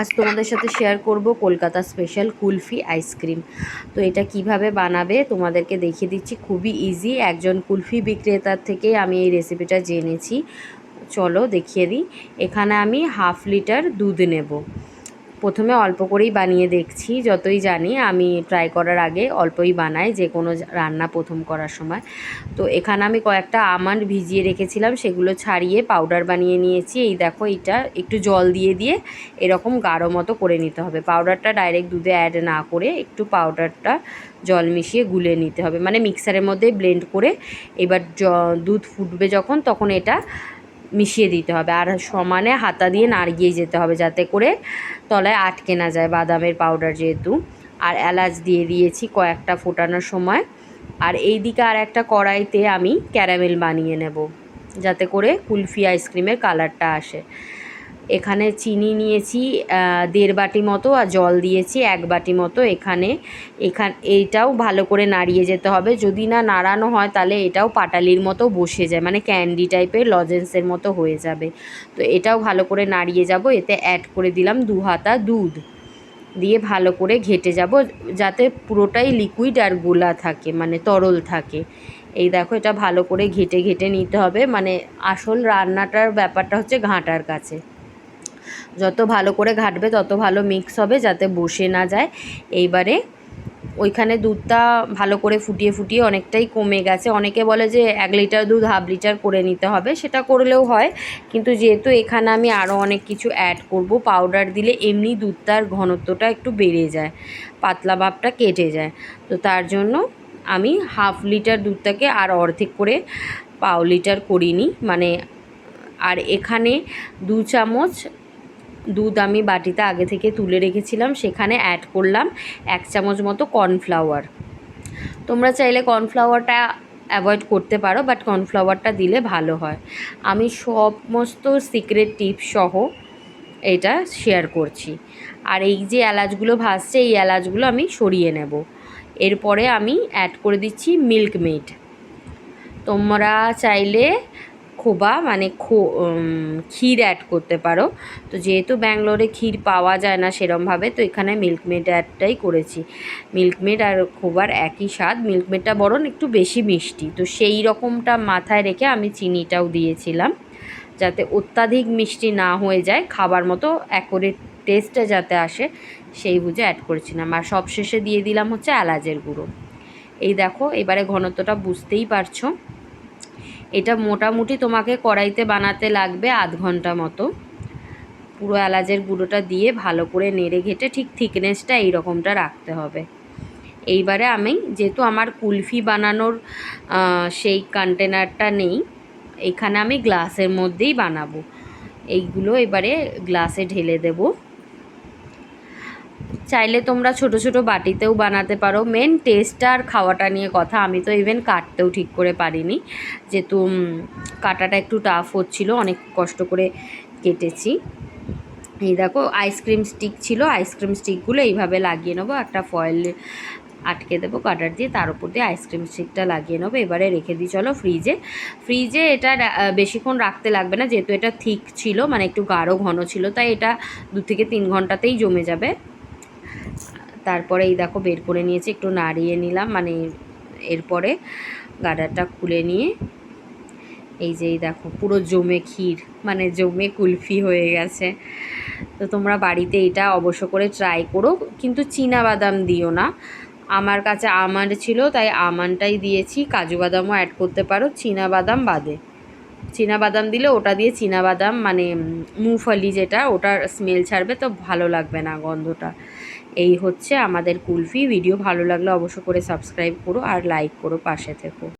আজ তোমাদের সাথে শেয়ার করব কলকাতা স্পেশাল কুলফি আইসক্রিম তো এটা কীভাবে বানাবে তোমাদেরকে দেখিয়ে দিচ্ছি, খুবই ইজি একজন কুলফি বিক্রেতার থেকে আমি এই রেসিপিটা জেনেছি। চলো দেখিয়ে দিই। এখানে আমি হাফ লিটার দুধ নেব। প্রথমে অল্প করেই বানিয়ে দেখছি, যতই জানি আমি ট্রাই করার আগে অল্পই বানাই যে কোনো রান্না প্রথম করার সময়। তো এখানে আমি কয়েকটা আমান্ড ভিজিয়ে রেখেছিলাম, সেগুলো ছাড়িয়ে পাউডার বানিয়ে নিয়েছি। এই দেখো এটা, একটু জল দিয়ে দিয়ে এরকম গাঢ় মতো করে নিতে হবে। পাউডারটা ডাইরেক্ট দুধে অ্যাড না করে একটু পাউডারটা জল মিশিয়ে গুলে নিতে হবে। মানে মিক্সারের মধ্যে ব্লেন্ড করে এবার দুধ ফুটবে যখন, তখন এটা মিশিয়ে দিতে হবে। আর সমানে হাতা দিয়ে নাড়িয়ে যেতে হবে যাতে করে তলায় আটকে না যায় বাদামের পাউডার যেহেতু। আর এলাচ দিয়ে দিয়েছি কয়েকটা ফোটানোর সময়। আর এই দিকে আর একটা কড়াইতে আমি ক্যারামেল বানিয়ে নেব। যাতে করে কুলফি আইসক্রিমের কালারটা আসে। এখানে চিনি নিয়েছি দেড় বাটি মতো আর জল দিয়েছি এক বাটি মতো এখানে। এখান, এইটাও ভালো করে নাড়িয়ে যেতে হবে। যদি না নাড়ানো হয় তাহলে এটাও পাটালির মতো বসে যায় মানে ক্যান্ডি টাইপের, লজেন্সের মতো হয়ে যাবে। তো এটাও ভালো করে নাড়িয়ে যাব, এতে অ্যাড করে দিলাম দু হাতা দুধ। দিয়ে ভালো করে ঘেটে যাব, যাতে পুরোটাই লিকুইড আর গোলা থাকে মানে তরল থাকে। এই দেখো, এটা ভালো করে ঘেটে ঘেটে নিতে হবে মানে আসল রান্নাটার ব্যাপারটা হচ্ছে ঘাঁটার কাছে। যত ভালো করে ঘাটবে, তত ভালো মিক্স হবে যাতে বসে না যায়। এইবারে ওইখানে দুধটা ভালো করে ফুটিয়ে ফুটিয়ে অনেকটাই কমে গেছে। অনেকে বলে যে এক লিটার দুধ হাফ লিটার করে নিতে হবে, সেটা করলেও হয়। কিন্তু যেহেতু এখানে আমি আরও অনেক কিছু অ্যাড করব পাউডার দিলে এমনি দুধটার ঘনত্বটা একটু বেড়ে যায়, পাতলা ভাবটা কেটে যায়। তো তার জন্য আমি হাফ লিটার দুধটাকে আর অর্ধেক করে পাও লিটার করিনি। মানে আর এখানে দু চামচ দুধ আমি বাটিতে আগে থেকে তুলে রেখেছিলাম, সেখানে অ্যাড করলাম এক চামচ মতো কর্নফ্লাওয়ার তোমরা চাইলে কর্নফ্লাওয়ারটা অ্যাভয়েড করতে পারো বাট কর্নফ্লাওয়ারটা দিলে ভালো হয়। আমি সমস্ত সিক্রেট টিপস সহ এটা শেয়ার করছি। আর এই যে এলাচগুলো ভাসছে এই এলাচগুলো আমি সরিয়ে নেব। এরপরে আমি অ্যাড করে দিচ্ছি মিল্ক মেড তোমরা চাইলে খোবা মানে খো ক্ষীর অ্যাড করতে পারো। তো যেহেতু ব্যাঙ্গালোরে ক্ষীর পাওয়া যায় না সেরমভাবে, তো এখানে মিল্কমেড অ্যাডটাই করেছি। মিল্কমেড আর খোবার একই স্বাদ। মিল্কমেডটা বরং একটু বেশি মিষ্টি। তো সেই রকমটা মাথায় রেখে আমি চিনিটাও দিয়েছিলাম, যাতে অত্যাধিক মিষ্টি না হয়ে যায়, খাবার মতো একরে টেস্টটা যাতে আসে, সেই বুঝে অ্যাড করেছিলাম। আর সবশেষে দিয়ে দিলাম হচ্ছে এলাচের গুঁড়ো। এই দেখো, এবারে ঘনত্বটা বুঝতেই পারছ। এটা মোটামুটি তোমাকে কড়াইতে বানাতে লাগবে আধ ঘণ্টা মতো। পুরো এলাচের গুঁড়োটা দিয়ে ভালো করে নেড়ে ঘেটে ঠিক থিকনেসটা এই রকমটা রাখতে হবে। এইবারে আমি যেহেতু আমার কুলফি বানানোর সেই কন্টেনারটা নেই, এখানে আমি গ্লাসের মধ্যেই বানাবো। এইগুলো এবারে গ্লাসে ঢেলে দেবো। চাইলে তোমরা ছোট ছোট বাটিতেও বানাতে পারো। মেন টেস্ট আর খাওয়াটা নিয়ে কথা। আমি তো ইভেন কাটতেও ঠিক করে পারিনি। যেহেতু কাটাটা একটু টাফ হচ্ছিল, অনেক কষ্ট করে কেটেছি। এই দেখো আইসক্রিম স্টিক ছিল। আইসক্রিম স্টিকগুলো এইভাবে লাগিয়ে নেব। একটা ফয়েল আটকে দেবো কাটার দিয়ে। তার উপর দিয়ে আইসক্রিম স্টিকটা লাগিয়ে নেব। এবারে রেখে দিই, চলো ফ্রিজে ফ্রিজে এটা বেশিক্ষণ রাখতে লাগবে না। যেহেতু এটা থিক ছিল মানে একটু গাঢ় ঘন ছিল, তাই এটা দু থেকে তিন ঘন্টাতেই জমে যাবে। তারপরে এই দেখো বের করে নিয়েছি, একটু নাড়িয়ে নিলাম মানে এরপরে গাডারটা খুলে নিয়ে এই যে এই দেখো, পুরো জমে ক্ষীর মানে জমে কুলফি হয়ে গেছে। তো তোমরা বাড়িতে এটা অবশ্য করে ট্রাই করো, কিন্তু চীনা বাদাম দিও না। আমার কাছে আমান্ড ছিল, তাই আমানটাই দিয়েছি, কাজু বাদামও অ্যাড করতে পারো, চীনা বাদাম বাদে। চীনা বাদাম দিলে ওটা দিয়ে চীনা বাদাম মানে মুফলি যেটা, ওটার স্মেল ছাড়বে, তো ভালো লাগবে না গন্ধটা। এই হচ্ছে আমাদের কুলফি। ভিডিও ভালো লাগলে অবশ্য করে সাবস্ক্রাইব করো আর লাইক করো পাশে থেকো।